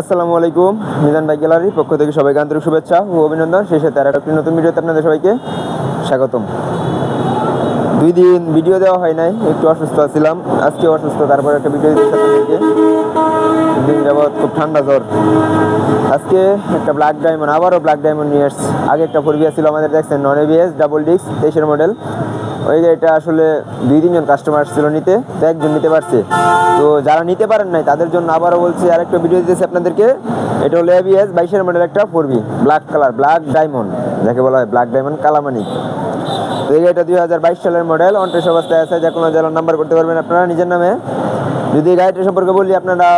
আসসালামু আলাইকুম, মিজান বাইক গ্যালারির পক্ষ থেকে সবাইকে আন্তরিক শুভেচ্ছা ও অভিনন্দন। সেই সাথে আর একটি নতুন ভিডিওতে আপনাদের সবাইকে স্বাগতম। দুই দিন ভিডিও দেওয়া হয় নাই, একটু অসুস্থ ছিলাম আজকে অসুস্থ, তারপর একটা ভিডিও দিতে আপনাদেরকে। দিন যাবৎ খুব ঠান্ডা জ্বর। আজকে একটা ব্ল্যাক ডায়মন্ড আবারও ব্ল্যাক ডায়মন্ড নিয়ে এসছি আগে একটা ফোরবিয়া ছিল আমাদের, দেখছেন নন এবিএস ডাবল ডিস্ক তেইশের মডেল ওই গাড়িটা আসলে দুই, তিনজন কাস্টমার ছিল নিতে, তো একজন নিতে পারছে। তো যারা নিতে পারেন নাই, তাদের জন্য আবারও বলছি, আরেকটা ভিডিও দিতেছি আপনাদেরকে। এটা হলো এবিএস বাইশের মডেল একটা ফোরবি ব্ল্যাক কালার ব্ল্যাক ডায়মন্ড যাকে বলা হয় ব্ল্যাক ডায়মন্ড কালামানি তো এই গাড়িটা দুই হাজার বাইশ সালের মডেল অন্টেস অবস্থায় আছে, যে কোনো জেলার নাম্বার করতে পারবেন আপনারা নিজের নামে। যদি এই গাড়িটা সম্পর্কে বলি, আপনারা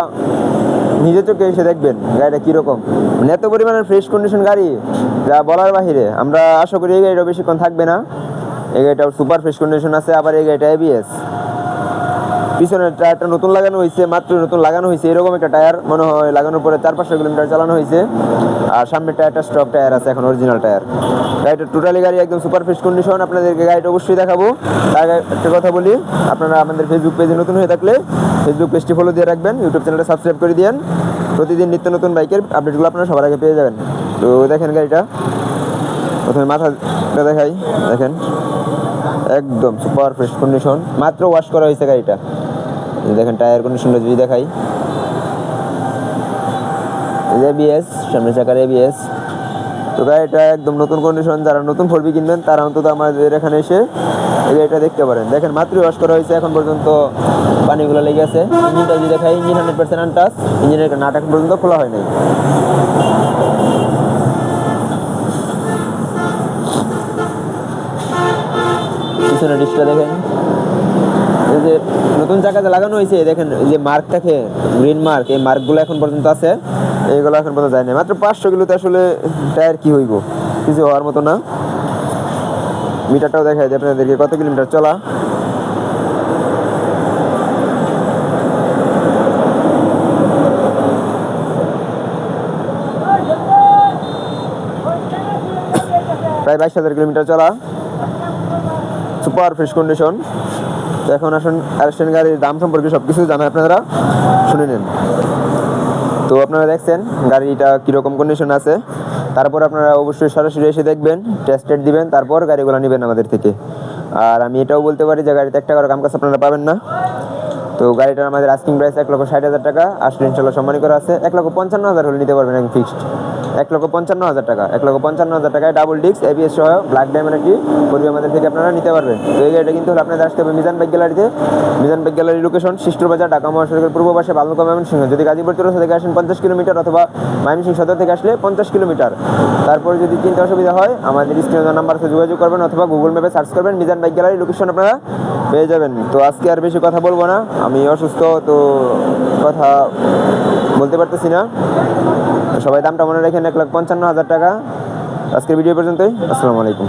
নিজের চোখে এসে দেখবেন গাড়িটা কীরকম। মানে এত পরিমাণের ফ্রেশ কন্ডিশন গাড়ি, যা বলার বাহিরে। আমরা আশা করি এই গাড়িটা বেশিক্ষণ থাকবে না। এই গাড়িটা সুপার ফ্রেশ কন্ডিশন আছে, আবার এই গাড়িটা এবিএস পিছনের টায়ারটা নতুন লাগানো হয়েছে মাত্র নতুন লাগানো হয়েছে এরকম একটা টায়ার মনে হয় লাগানোর পরে চার পাঁচশো কিলোমিটার চালানো হয়েছে আর সামনের টায়ারটা স্টক টায়ার আছে, এখন অরিজিনাল টায়ার। গাড়িটা টোটালি গাড়ি, একদম সুপার ফ্রেশ কন্ডিশন, আপনাদেরকে গাড়িটা অবশ্যই দেখাবো। তার একটা কথা বলি, আপনারা আমাদের ফেসবুক পেজে নতুন হয়ে থাকলে ফেসবুক পেজটি ফলো দিয়ে রাখবেন ইউটিউব চ্যানেলটা সাবস্ক্রাইব করে দিন প্রতিদিন নিত্য নতুন বাইকের আপডেটগুলো আপনারা সবার আগে পেয়ে যাবেন। তো দেখেন গাড়িটা। প্রথমে মাথাটা দেখাই, দেখেন। একদম সুপার ফ্রেশ কন্ডিশন মাত্র ওয়াশ করা হয়েছে গাড়িটা। দেখেন টায়ার কন্ডিশনটা যদি দেখাই। এবিএস সামনে চাকার এবিএস তো গাড়িটা একদম নতুন কন্ডিশন যারা নতুন ফোরবি কিনবেন, তারা অন্তত আমাদের এখানে এসে এই গাড়িটা দেখতে পারেন। দেখেন, মাত্রই ওয়াশ করা হয়েছে, এখন পর্যন্ত পানিগুলো লেগে আছে। ইঞ্জিনটা যদি দেখাই, ইঞ্জিন হান্ড্রেড পার্সেন্ট আনটাস ইঞ্জিনের নাট এখন পর্যন্ত খোলা হয় নাই। ডিসটা দেখেন। এই যে নতুন চাকাতে লাগানো হয়েছে, দেখেন যে মার্ক থাকে গ্রিন মার্ক এই মার্কগুলো এখন পর্যন্ত আছে। এইগুলো এখন পর্যন্ত যায় না মাত্র পাঁচশো কিলোতে আসলে টায়ার কি হইব? কিছু হওয়ার মতো না। মিটারটাও দেখাই যে আপনাদেরকে, কত কিলোমিটার চলা? প্রায় বাইশ হাজার কিলোমিটার চলা। সুপার ফ্রেশ কন্ডিশন তো এখন আসুন অ্যারেস্টেন গাড়ির দাম সম্পর্কে সব কিছু জানা আপনারা। শুনে নেন। তো আপনারা দেখছেন, গাড়িটা কীরকম কন্ডিশন আছে। তারপর আপনারা অবশ্যই সরাসরি এসে দেখবেন টেস্টেড দিবেন, তারপর গাড়িগুলো নেবেন আমাদের থেকে। আর আমি এটাও বলতে পারি যে গাড়িতে একটা করে কাম কাজ আপনারা পাবেন না। তো গাড়িটার আমাদের আস্কিং প্রাইস এক লক্ষ ষাট হাজার টাকা। আসলে ইনশাল্লাহ সম্মানী করা আছে। এক লক্ষ পঞ্চান্ন হাজার হলে নিতে পারবেন, একদম ফিক্সড এক লক্ষ পঞ্চান্ন হাজার টাকা। এক লক্ষ পঞ্চান্ন হাজার টাকায় ডাবল ডিস্ক এবিএস সহ ব্ল্যাক ডায়মন্ড একটি পূর্বে আমাদের থেকে আপনারা নিতে পারবেন। তো এই গাড়িটা কিন্তু আপনাদের আসতে হবে মিজান বাইক গ্যালারিতে। মিজান বাইক গ্যালারি লোকেশন শিষ্টবাজার ঢাকা মহাসড়কের পূর্ব পাশে বালুকা ময়মনসিংহ। যদি গাজীপুর চৌরাস্তা থেকে আসেন পঞ্চাশ কিলোমিটার অথবা ময়মনসিংহ সদর থেকে আসলে পঞ্চাশ কিলোমিটার। তারপরে যদি চিন্তা অসুবিধা হয়, আমাদের স্ক্রিনের নাম্বার আছে, যোগাযোগ করবেন অথবা গুগল ম্যাপে সার্চ করবেন, মিজান বাইক গ্যালারি লোকেশন আপনারা পেয়ে যাবেন। তো আজকে আর বেশি কথা বলব না। আমি অসুস্থ, তো কথা বলতে পারতেছি না। সবাই দামটা মনে রাখেন এক লাখ পঞ্চান্ন হাজার টাকা। আজকের ভিডিও পর্যন্তই। আসসালামু আলাইকুম।